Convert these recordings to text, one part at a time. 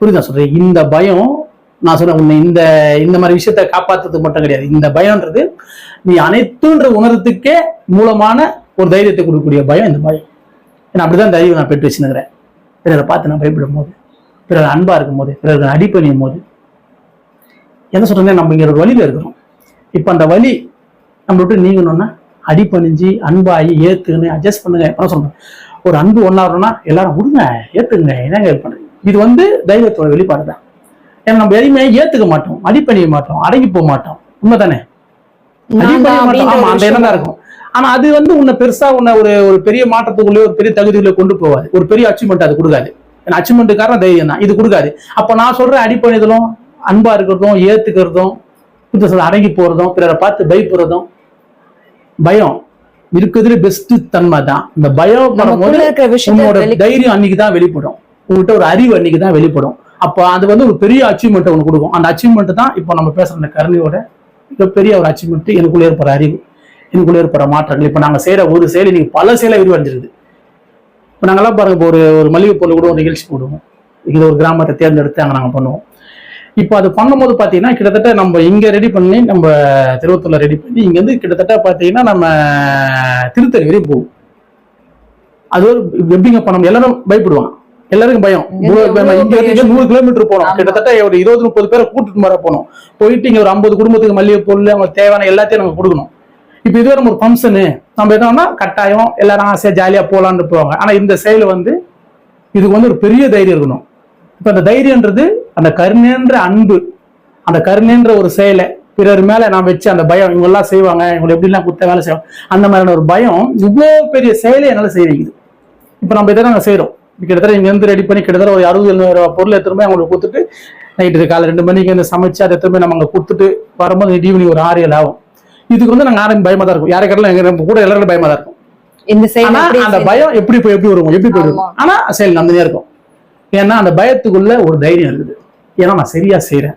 புரியுதா சொல்றேன் இந்த பயம் நான் சொன்னேன் உன்னை இந்த இந்த மாதிரி விஷயத்த காப்பாத்துறதுக்கு மட்டும் கிடையாது. இந்த பயம்ன்றது நீ அனைத்துன்ற உணர்றதுக்கே மூலமான ஒரு தைரியத்தை கொடுக்கக்கூடிய பயம் இந்த பயம். ஏன்னா அப்படிதான் தைரியம் நான் பெற்று வச்சுருக்கிறேன். பிறரை பார்த்து நான் பயப்படும் போது பிறர் அன்பா இருக்கும் போது பிறருக்கு அடிப்பணியும் போது என்ன சொல்றேன்னா நம்ம இங்க ஒரு வழியில இருக்கிறோம். இப்ப அந்த வழி நம்ம விட்டு நீங்கணும்னா அடிப்பணிஞ்சு அன்பாகி ஏத்துக்கணும் அட்ஜஸ்ட் பண்ணுங்க. என்ன சொல்றேன். ஒரு அன்பு ஒன்னாகணும்னா எல்லாரும் விடுங்க ஏத்துக்குங்க என்னங்க ஹெல்ப் பண்ணுங்க இது வந்து தைரியத்தோட வெளிப்பாடு தான் ஏன்னா நம்ம எதையுமே ஏத்துக்க மாட்டோம் அடிப்பணிய மாட்டோம் அடங்கி போக மாட்டோம். உண்மைதானே? நான் தான் அடிப்பணிய மாட்டோம். அப்படின்ற ஆமா ஒரு அந்த எண்ணம் தான் விஷயம் இருக்கும். ஆனா அது வந்து உன்னை பெருசா உன்னை ஒரு ஒரு பெரிய மாற்றத்துக்குள்ளே ஒரு பெரிய தகுதிக்குள்ளே கொண்டு போகாது. ஒரு பெரிய அச்சீவ்மெண்ட் அது கொடுக்காது. அச்சீவ்மெண்ட் காரணம் தைரியம் தான் இது கொடுக்காது. அப்ப நான் சொல்ற அடிப்பணிதலும் அன்பா இருக்கிறதும் ஏத்துக்கிறதும் புத்த சொல்ல அடங்கி போறதும் பிறரை பார்த்து பயப்படுறதும் பயம். இருக்கிறதுல பெஸ்ட் தன்மை தான் இந்த பயம் தைரியம் அன்னைக்கு தான் வெளிப்படும். உங்ககிட்ட ஒரு அறிவு அன்னைக்கு தான் வெளிப்படும். அப்போ அது வந்து ஒரு பெரிய அச்சீவ்மெண்ட் ஒன்று கொடுக்கும். அந்த அச்சீவ்மெண்ட் தான் இப்போ நம்ம பேசுகிற அந்த கருணையோட மிகப்பெரிய ஒரு அச்சீவ்மெண்ட் எனக்குள்ளே ஏற்படுற அறிவு எனக்குள்ளே ஏற்படுற மாற்றங்கள். இப்போ நாங்கள் செய்கிற ஒரு செயல் இன்னைக்கு பல செயலை விரிவடைஞ்சிருது. இப்போ நாங்கள்லாம் பாருங்க இப்போ ஒரு ஒரு மளிகை பொருள் கூட ஒரு நிகழ்ச்சி போடுவோம். இது ஒரு கிராமத்தை தேர்ந்தெடுத்து அங்கே நாங்கள் பண்ணுவோம். இப்போ அது பண்ணும்போது பார்த்தீங்கன்னா கிட்டத்தட்ட நம்ம இங்கே ரெடி பண்ணி நம்ம திருவத்தூரில் ரெடி பண்ணி இங்கேருந்து கிட்டத்தட்ட பார்த்தீங்கன்னா நம்ம திருத்தணி வரையும் போகும் அது ஒரு எப்படிங்க பண்ண எல்லாரும் பயப்படுவாங்க. எல்லாருக்கும் பயம். இங்க நூறு கிலோமீட்டர் போனோம். கிட்டத்தட்ட ஒரு இருபது முப்பது பேரை கூட்டிட்டு வர போனோம். போயிட்டு இங்க ஒரு ஐம்பது குடும்பத்துக்கு மல்லிகை பொருள் அவங்க தேவையான எல்லாத்தையும் நம்ம கொடுக்கணும். இப்போ இதுவே நம்ம ஒரு ஃபங்க்ஷனு நம்ம எதோன்னா கட்டாயம் எல்லாரும் ஆசையா ஜாலியா போலான்னு போவாங்க. ஆனா இந்த செயல் வந்து இதுக்கு வந்து ஒரு பெரிய தைரியம் இருக்கணும். இப்ப அந்த தைரியன்றது அந்த கருணேன்ற அன்பு அந்த கருணேன்ற ஒரு செயலை பிறர் மேல நான் வச்சு அந்த பயம் இவங்க எல்லாம் செய்வாங்க இவங்க எப்படிலாம் குத்த வேலை செய்வாங்க அந்த மாதிரியான ஒரு பயம் இவ்வளோ பெரிய செயலை என்னால செய்ய வைக்குது. இப்போ நம்ம இதை நாங்கள் செய்கிறோம் கிட்டத்தட்ட இங்க இருந்து ரெடி பண்ணி கிட்டத்தட்ட ஒரு அறுபது எழுநூறு ரூபா பொருள் போய் அவங்களுக்கு கொடுத்துட்டு நைட்டு காலை ரெண்டு மணிக்கு வந்து சமைச்சு அதை போய் நம்ம அங்கே கொடுத்துட்டு வரும்போது ஈவினிங் ஒரு ஆறு ஏழு ஆகும். இதுக்கு வந்து நாங்கள் யாரும் பயமா தான் இருக்கும். யாரை கேட்டாலும் எங்க நம்ம கூட எல்லாரும் பயமா தான் இருக்கும். ஆனா அந்த? பயம் எப்படி போய் எப்படி வரும் எப்படி போயிடும். ஆனா செயல் நந்தனே இருக்கும். ஏன்னா அந்த பயத்துக்குள்ள ஒரு தைரியம் இருக்குது. ஏன்னா நான் சரியா செய்றேன்.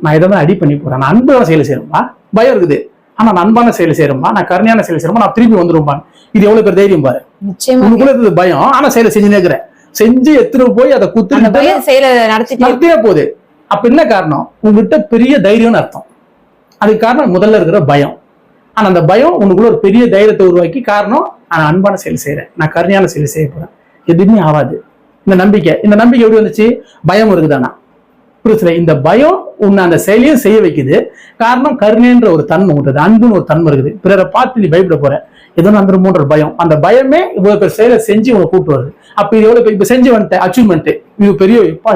நான் இதை தான் அடி பண்ணி போறேன். நான் அன்பான செயலை செய்யறேன்பா பயம் இருக்குது. ஆனா நான் அன்பான செயலை செய்யறேன்பா நான் கருணையான செயலை செய்யறேன்பா நான் திருப்பி வந்துரும்பா இது எவ்வளவு பேர் தைரியம் பாரு. நிச்சயமா. இருக்குது பயம். ஆனா செயலை செஞ்சுனே இருக்கிற செஞ்சு எடுத்துட்டு போய் அதை குத்து செயலை நடத்திட்டு போகுது. அப்ப என்ன காரணம்? உங்ககிட்ட பெரிய தைரியம்னு அர்த்தம். அதுக்கு காரணம் முதல்ல இருக்கிற பயம். ஆனா அந்த பயம் உனக்குள்ள ஒரு பெரிய தைரியத்தை உருவாக்கி காரணம் நான் அன்பான செயல் செய்யறேன் நான் கருணையான செயல் செய்ய போறேன். எதுவுமே ஆகாது. இந்த நம்பிக்கை. இந்த நம்பிக்கை எப்படி வந்துச்சு? பயம் இருக்குதானா? புரியுதுல இந்த பயம் உன்னை அந்த செயலையும் செய்ய வைக்குது. காரணம் கருணைன்ற ஒரு தன்மை உண்டு அன்புன்னு ஒரு தன்மை இருக்குது. பிறரை பார்த்து நீ பயப்பட போற. ஏதோ வந்துருமோன்ற பயம். அந்த பயமே இவ்வளவு பேர் செயலை செஞ்சு இவங்க கூப்பிட்டு வருது. அப்ப இது எவ்வளவு இப்ப செஞ்சு வந்துட்டேன் அச்சீவ்மெண்ட் இது பெரிய